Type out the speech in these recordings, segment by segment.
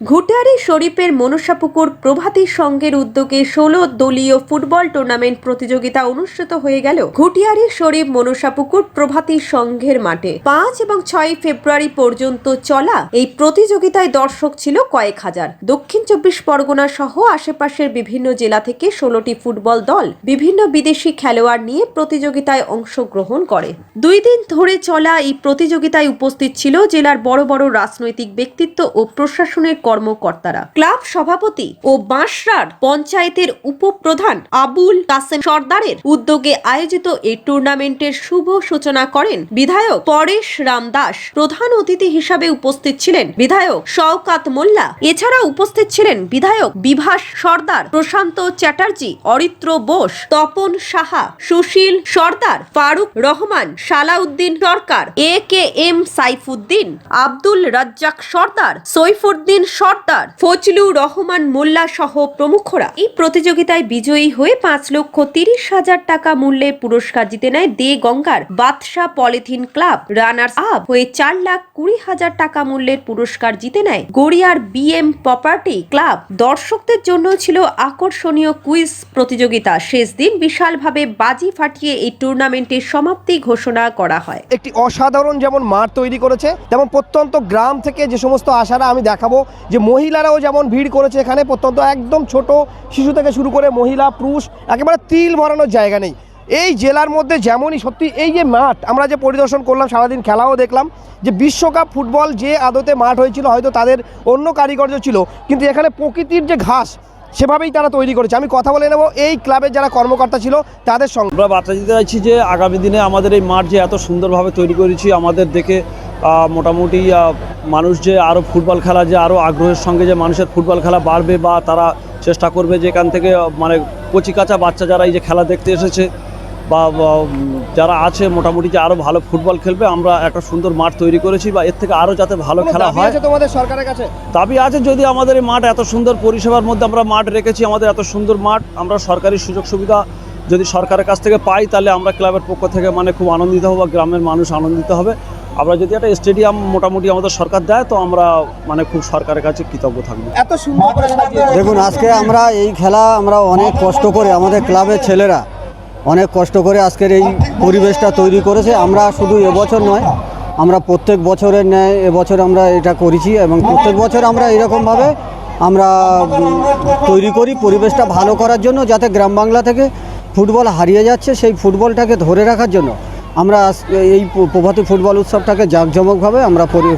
ঘুটারি শরীফের মনসাপুকুর প্রভাতী সংঘের উদ্যোগে ষোলো দলীয় ফুটবল টুর্নামেন্ট প্রতিযোগিতা অনুষ্ঠিত হয়ে গেল ঘুটিয়ারি শরীফ মনসাপুকুর প্রভাতী সংঘের মাঠে। পাঁচ এবং ছয় ফেব্রুয়ারি পর্যন্ত চলা এই প্রতিযোগিতায় দর্শক ছিল কয়েক হাজার। দক্ষিণ চব্বিশ পরগনা সহ আশেপাশের বিভিন্ন জেলা থেকে ষোলোটি ফুটবল দল বিভিন্ন বিদেশি খেলোয়াড় নিয়ে প্রতিযোগিতায় অংশগ্রহণ করে। দুই দিন ধরে চলা এই প্রতিযোগিতায় উপস্থিত ছিল জেলার বড় বড় রাজনৈতিক ব্যক্তিত্ব ও প্রশাসনের কর্মকর্তারা। ক্লাব সভাপতি ও বাঁশরার পঞ্চায়েতের উপপ্রধান আবুল কাসেম সর্দারের উদ্যোগে আয়োজিত এই টুর্নামেন্টের শুভ সূচনা করেন বিধায়ক পরেশ রাম দাস। প্রধান অতিথি হিসাবে উপস্থিত ছিলেন বিধায়ক শওকাত মোল্লা। এছাড়া উপস্থিত ছিলেন বিধায়ক Bibhas Sardar, Prashanta Chatterjee, Aritra Bose, Tapan Saha, Sushil Sardar, Faruk Rahman, Salauddin Sarkar, A K M Saifuddin, Abdul Razzak Sardar, Saifuddin Sardar Fazlur Rahman Molla সহ প্রমুখরা এই প্রতিযোগিতায় বিজয়ী হয়ে পাঁচ লক্ষ তিরিশ হাজার টাকা মূল্যের পুরস্কার জিতে নেয় দে গঙ্গার বাদশাহ পলিথিন ক্লাব। রানার্স আপ হয়ে চার লাখ কুড়ি হাজার টাকা মূল্যের পুরস্কার জিতে নেয় গড়িয়ার বিএম প্রপার্টি ক্লাব। দর্শকদের জন্য ছিল আকর্ষণীয় কুইজ প্রতিযোগিতা। শেষ দিন বিশালভাবে বাজি ফাটিয়ে এই টুর্নামেন্টের সমাপ্তি ঘোষণা করা হয়। একটি অসাধারণ যেমন মাঠ তৈরি করেছে, তেমন প্রত্যন্ত গ্রাম থেকে যে সমস্ত আশারা আমি দেখাবো যে মহিলারাও যেমন ভিড় করেছে এখানে, প্রত্যন্ত একদম ছোট শিশু থেকে শুরু করে মহিলা, পুরুষ, একেবারে তিল ভরানোর জায়গা নেই। এই জেলার মধ্যে যেমনই সত্যি এই যে মাঠ, আমরা যে পরিদর্শন করলাম, সারাদিন খেলাও দেখলাম, যে বিশ্বকাপ ফুটবল যে আদতে মাঠ হয়েছিল, হয়তো তাদের অন্য কারিগর্য ছিল, কিন্তু এখানে প্রকৃতির যে ঘাস, সেভাবেই তারা তৈরি করেছে। আমি কথা বলে নেব, এই ক্লাবের যারা কর্মকর্তা ছিল, তাদের সঙ্গে। আমরা বার্তা দিতে চাইছি যে, আগামী দিনে আমাদের এই মাঠ যে এত সুন্দরভাবে তৈরি করেছি, আমাদের দেখে মোটামুটি মানুষ যে আরও ফুটবল খেলা যে আরও আগ্রহের সঙ্গে যে মানুষের ফুটবল খেলা বাড়বে বা তারা চেষ্টা করবে যে এখান থেকে মানে কচি কাঁচা বাচ্চা যারা এই যে খেলা দেখতে এসেছে বা যারা আছে মোটামুটি যে আরও ভালো ফুটবল খেলবে আমরা একটা সুন্দর মাঠ তৈরি করেছি বা এর থেকে আরও যাতে ভালো খেলা হয়। তোমাদের সরকারের কাছে? দাবি আছে যদি আমাদের এই মাঠ এত সুন্দর পরিষেবার মধ্যে আমরা মাঠ রেখেছি আমাদের এত সুন্দর মাঠ আমরা সরকারি সুযোগ সুবিধা যদি সরকারের কাছ থেকে পাই তাহলে আমরা ক্লাবের পক্ষ থেকে মানে খুব আনন্দিত হব বা গ্রামের মানুষ আনন্দিত হবে। আমরা যদি একটা স্টেডিয়াম মোটামুটি আমাদের সরকার দেয় তো আমরা মানে খুব সরকারের কাছে কৃতজ্ঞ থাকব। এত সুন্দর দেখুন আজকে আমরা এই খেলা আমরা অনেক কষ্ট করে আমাদের ক্লাবের ছেলেরা অনেক কষ্ট করে আজকের এই পরিবেশটা তৈরি করেছে। আমরা শুধু এবছর নয় আমরা প্রত্যেক বছরের ন্যায় এবছর আমরা এটা করেছি এবং প্রত্যেক বছর আমরা এরকমভাবে আমরা তৈরি করি পরিবেশটা ভালো করার জন্য যাতে গ্রাম বাংলা থেকে ফুটবল হারিয়ে যাচ্ছে সেই ফুটবলটাকে ধরে রাখার জন্য। আমরা আজ- এই প্রভাতী ফুটবল উৎসবটাকে জাঁকজমকভাবে আমরা পরি-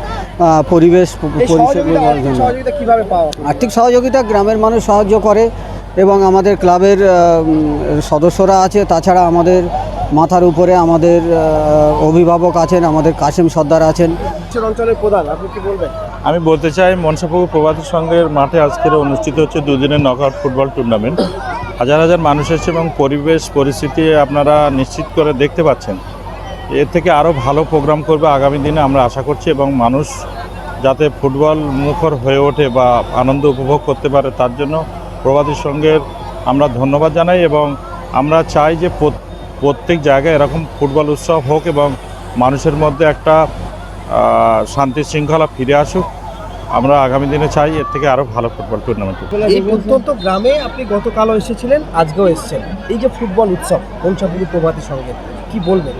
পরিবেশ আর্থিক জন্য। সহযোগিতা আর্থিক সহযোগিতা গ্রামের মানুষ সাহায্য করে এবং আমাদের ক্লাবের সদস্যরা আছে। তাছাড়া আমাদের মাথার উপরে আমাদের অভিভাবক আছেন আমাদের কাশেম সর্দার আছেন। অঞ্চলের প্রধান আপনি কি বলবেন? আমি বলতে চাই মনসাপুকুর প্রভাতী সংঘের মাঠে আজকের অনুষ্ঠিত হচ্ছে দুদিনের নকআউট ফুটবল টুর্নামেন্ট হাজার হাজার মানুষ এসেছে এবং পরিবেশ পরিস্থিতি আপনারা নিশ্চিত করে দেখতে পাচ্ছেন। এর থেকে আরও ভালো প্রোগ্রাম করবে আগামী দিনে আমরা আশা করছি এবং মানুষ যাতে ফুটবল মুখর হয়ে ওঠে বা আনন্দ উপভোগ করতে পারে, তার জন্য প্রভাতী সংঘের আমরা ধন্যবাদ জানাই এবং আমরা চাই যে প্রত্যেক জায়গায় এরকম ফুটবল উৎসব হোক এবং মানুষের মধ্যে একটা শান্তি শৃঙ্খলা ফিরে আসুক। আমরা আগামী দিনে চাই এর থেকে আরও ভালো ফুটবল টুর্নামেন্ট এই প্রত্যন্ত গ্রামে আপনি গতকালও এসেছিলেন, আজকেও এসেছেন। এই যে ফুটবল উৎসব বংশাপুরি সঙ্গে কি বলবেন?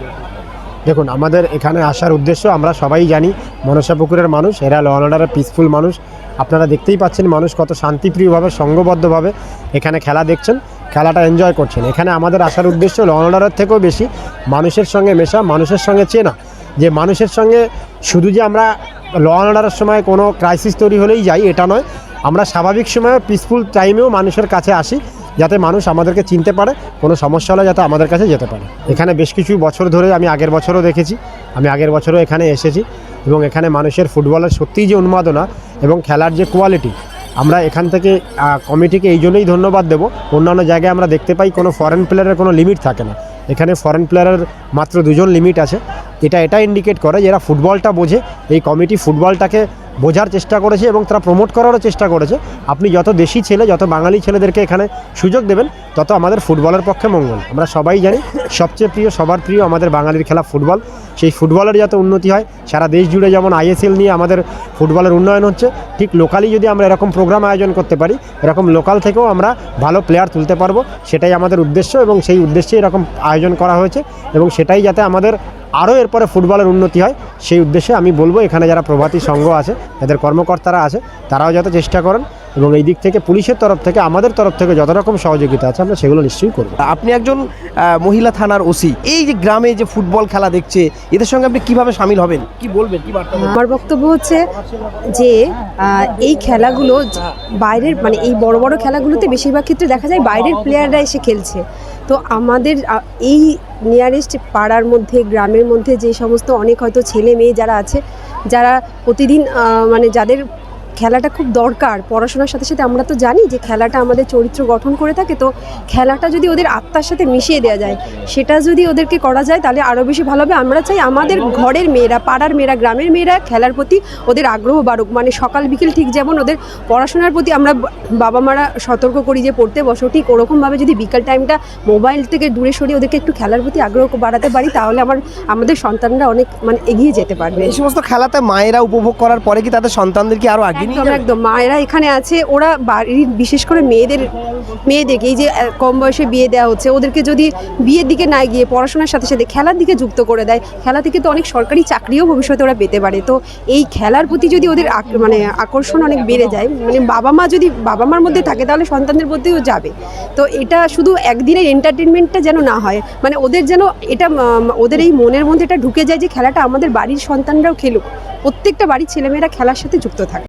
দেখুন, আমাদের এখানে আসার উদ্দেশ্য আমরা সবাই জানি মনসাপুকুরের মানুষ, এরা ল অর্ডারের পিসফুল মানুষ। আপনারা দেখতেই পাচ্ছেন মানুষ কত শান্তিপ্রিয়ভাবে, সঙ্গবদ্ধভাবে এখানে খেলা দেখছেন, খেলাটা এনজয় করছেন। এখানে আমাদের আসার উদ্দেশ্য ল অর্ডারের থেকেও বেশি, মানুষের সঙ্গে মেশা, মানুষের সঙ্গে চেনা। যে মানুষের সঙ্গে শুধু যে আমরা ল অর্ডারের সময় কোনো ক্রাইসিস তৈরি হলেই যাই, এটা নয়। আমরা স্বাভাবিক সময়ে পিসফুল টাইমেও মানুষের কাছে আসি। যাতে মানুষ আমাদেরকে চিনতে পারে, কোনো সমস্যা হলে যাতে আমাদের কাছে যেতে পারে। এখানে বেশ কিছু বছর ধরে আমি আগের বছরও দেখেছি, আমি আগের বছরও এখানে এসেছি এবং এখানে মানুষের ফুটবলের সত্যিই যে উন্মাদনা এবং খেলার যে কোয়ালিটি আমরা এখান থেকে কমিটিকে এই জন্যই ধন্যবাদ দেবো। অন্যান্য জায়গায় আমরা দেখতে পাই কোনো ফরেন প্লেয়ারের কোনো লিমিট থাকে না। এখানে ফরেন প্লেয়ারের মাত্র দুজন লিমিট আছে। এটা এটা ইন্ডিকেট করে যারা ফুটবলটা বোঝে। এই কমিটি ফুটবলটাকে বোঝার চেষ্টা করেছে এবং তারা প্রমোট করারও চেষ্টা করেছে। আপনি যত দেশি ছেলে, যত বাঙালি ছেলেদেরকে এখানে সুযোগ দেবেন, তত আমাদের ফুটবলের পক্ষে মঙ্গল। আমরা সবাই জানি, সবচেয়ে প্রিয়, সবার প্রিয় আমাদের বাঙালির খেলা ফুটবল। সেই ফুটবলের যাতে উন্নতি হয়, সারা দেশ জুড়ে যেমন আইএসএল নিয়ে আমাদের ফুটবলের উন্নয়ন হচ্ছে, ঠিক লোকালি যদি আমরা এরকম প্রোগ্রাম আয়োজন করতে পারি, এরকম লোকাল থেকেও আমরা ভালো প্লেয়ার তুলতে পারব, সেটাই আমাদের উদ্দেশ্য এবং সেই উদ্দেশ্যে এরকম আয়োজন করা হয়েছে এবং সেটাই যাতে আমাদের আরও এরপরে ফুটবলের উন্নতি হয়, সেই উদ্দেশ্যে আমি বলব এখানে যারা প্রভাতী সংঘ আছে যাদের কর্মকর্তারা আছে, তারাও যাতে চেষ্টা করেন। এবং এই দিক থেকে পুলিশের তরফ থেকে আমাদের তরফ থেকে যত রকম সহযোগিতা আছে আমরা সেগুলো নিশ্চয়ই করব। আপনি একজন মহিলা থানার ওসি এই যে গ্রামে যে ফুটবল খেলা দেখছে এদের সঙ্গে আপনি কীভাবে সামিল হবেন? কি বলবেন? কি বার্তা আমার বক্তব্য হচ্ছে যে এই খেলাগুলো বাইরের মানে এই বড় বড় খেলাগুলোতে বেশিরভাগ ক্ষেত্রে দেখা যায় বাইরের প্লেয়াররা এসে খেলছে। তো আমাদের এই নিয়ারেস্ট পাড়ার মধ্যে গ্রামের মধ্যে যে সমস্ত অনেক হয়তো ছেলে মেয়ে যারা আছে যারা প্রতিদিন মানে যাদের খেলাটা খুব দরকার। পড়াশোনার সাথে সাথে আমরা তো জানি যে খেলাটা আমাদের চরিত্র গঠন করে থাকে, তো খেলাটা যদি ওদের আত্মার সাথে মিশিয়ে দেওয়া যায়, সেটা যদি ওদেরকে করা যায় তাহলে আরও বেশি ভালো হবে। আমরা চাই আমাদের ঘরের মেয়েরা, পাড়ার মেয়েরা, গ্রামের মেয়েরা খেলার প্রতি ওদের আগ্রহ বাড়ুক। মানে সকাল বিকেল ঠিক যেমন ওদের পড়াশোনার প্রতি আমরা বাবা মারা সতর্ক করি যে পড়তে বসো, ঠিক ওরকমভাবে যদি বিকাল টাইমটা মোবাইল থেকে দূরে সরিয়ে ওদেরকে একটু খেলার প্রতি আগ্রহ বাড়াতে পারি, তাহলে আমার, আমাদের সন্তানরা অনেক মানে এগিয়ে যেতে পারবে। এই সমস্ত খেলাতে মায়েরা উপভোগ করার পরে কি তাদের সন্তানদেরকে আরও আগে একদম একদম। মায়েরা এখানে আছে ওরা বাড়ির বিশেষ করে মেয়েদের মেয়েদেরকে এই যে কম বয়সে বিয়ে দেওয়া হচ্ছে ওদেরকে যদি বিয়ের দিকে না গিয়ে পড়াশোনার সাথে সাথে খেলার দিকে যুক্ত করে দেয় খেলা থেকে তো অনেক সরকারি চাকরিও ভবিষ্যতে ওরা পেতে পারে। তো এই খেলার প্রতি যদি ওদের মানে আকর্ষণ অনেক বেড়ে যায় মানে বাবা মা যদি বাবা মার মধ্যে থাকে তাহলে সন্তানদের মধ্যেও যাবে। তো এটা শুধু একদিনের এন্টারটেনমেন্টটা যেন না হয় মানে ওদের যেন এটা ওদের এই মনের মধ্যে এটা ঢুকে যায় যে খেলাটা আমাদের বাড়ির সন্তানরাও খেলুক। প্রত্যেকটা বাড়ির ছেলেমেয়েরা খেলার সাথে যুক্ত থাকে।